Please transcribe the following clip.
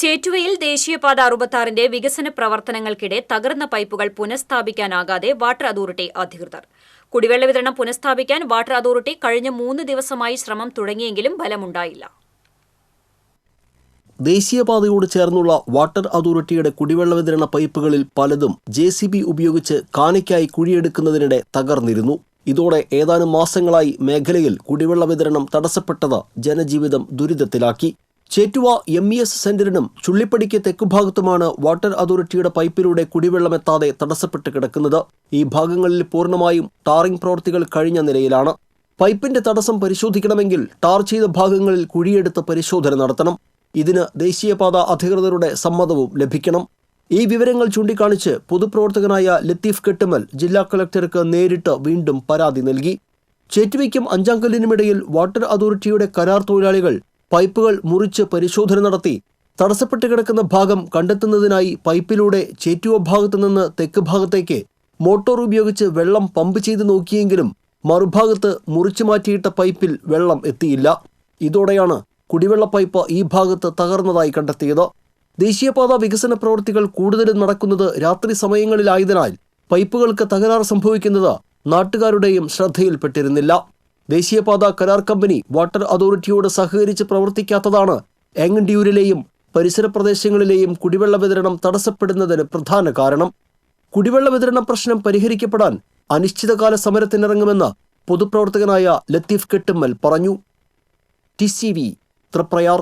ചേറ്റുവയിൽ ദേശീയപാത അറുപത്താറിന്റെ വികസന പ്രവർത്തനങ്ങൾക്കിടെ തകർന്ന പൈപ്പുകൾ പുനഃസ്ഥാപിക്കാനാകാതെ വാട്ടർ അതോറിറ്റി അധികൃതർ. കുടിവെള്ള വിതരണം പുനഃസ്ഥാപിക്കാൻ വാട്ടർ അതോറിറ്റി കഴിഞ്ഞ മൂന്ന് ദിവസമായി ശ്രമം തുടങ്ങിയെങ്കിലും ഫലമുണ്ടായില്ല. ദേശീയപാതയോട് ചേർന്നുള്ള വാട്ടർ അതോറിറ്റിയുടെ കുടിവെള്ള വിതരണ പൈപ്പുകളിൽ പലതും ജെ സി ബി ഉപയോഗിച്ച് കാണിക്കായി കുഴിയെടുക്കുന്നതിനിടെ തകർന്നിരുന്നു. ഇതോടെ ഏതാനും മാസങ്ങളായി മേഖലയിൽ കുടിവെള്ള വിതരണം തടസ്സപ്പെട്ടത് ജനജീവിതം ദുരിതത്തിലാക്കി. ചേറ്റുവ എം ഇ എസ് സെന്ററിനും ചുള്ളിപ്പടിക്ക് തെക്കുഭാഗത്തുമാണ് വാട്ടർ അതോറിറ്റിയുടെ പൈപ്പിലൂടെ കുടിവെള്ളമെത്താതെ തടസ്സപ്പെട്ട് കിടക്കുന്നത്. ഈ ഭാഗങ്ങളിൽ പൂർണമായും ടാറിംഗ് പ്രവൃത്തികൾ കഴിഞ്ഞ നിലയിലാണ്. പൈപ്പിന്റെ തടസ്സം പരിശോധിക്കണമെങ്കിൽ ടാർ ചെയ്ത ഭാഗങ്ങളിൽ കുഴിയെടുത്ത് പരിശോധന നടത്തണം. ഇതിന് ദേശീയപാത അധികൃതരുടെ സമ്മതവും ലഭിക്കണം. ഈ വിവരങ്ങൾ ചൂണ്ടിക്കാണിച്ച് പൊതുപ്രവർത്തകനായ ലത്തീഫ് കെട്ടുമൽ ജില്ലാ കളക്ടർക്ക് നേരിട്ട് വീണ്ടും പരാതി നൽകി. ചേറ്റുവയ്ക്കും അഞ്ചാങ്കലിനുമിടയിൽ വാട്ടർ അതോറിറ്റിയുടെ കരാർ തൊഴിലാളികൾ പൈപ്പുകൾ മുറിച്ച് പരിശോധന നടത്തി. തടസ്സപ്പെട്ട് കിടക്കുന്ന ഭാഗം കണ്ടെത്തുന്നതിനായി പൈപ്പിലൂടെ ചേറ്റുവ ഭാഗത്തു നിന്ന് തെക്ക് ഭാഗത്തേക്ക് മോട്ടോർ ഉപയോഗിച്ച് വെള്ളം പമ്പ് ചെയ്ത് നോക്കിയെങ്കിലും മറുഭാഗത്ത് മുറിച്ചു മാറ്റിയിട്ട പൈപ്പിൽ വെള്ളം എത്തിയില്ല. ഇതോടെയാണ് കുടിവെള്ള പൈപ്പ് ഈ ഭാഗത്ത് തകർന്നതായി കണ്ടെത്തിയത്. ദേശീയപാത വികസന പ്രവൃത്തികൾ കൂടുതലും നടക്കുന്നത് രാത്രി സമയങ്ങളിലായതിനാൽ പൈപ്പുകൾക്ക് തകരാർ സംഭവിക്കുന്നത് നാട്ടുകാരുടെയും ശ്രദ്ധയിൽപ്പെട്ടിരുന്നില്ല. ദേശീയപാത കരാർ കമ്പനി വാട്ടർ അതോറിറ്റിയോട് സഹകരിച്ച് പ്രവർത്തിക്കാത്തതാണ് എങ്ങണ്ടിയൂരിലെയും പരിസര പ്രദേശങ്ങളിലെയും കുടിവെള്ള വിതരണം തടസ്സപ്പെടുന്നതിന് പ്രധാന കാരണം. കുടിവെള്ള വിതരണ പ്രശ്നം പരിഹരിക്കപ്പെടാൻ അനിശ്ചിതകാല സമരത്തിനിറങ്ങുമെന്ന് പൊതുപ്രവർത്തകനായ ലത്തീഫ് കെട്ടുമ്മൽ പറഞ്ഞു. T C V Triprayar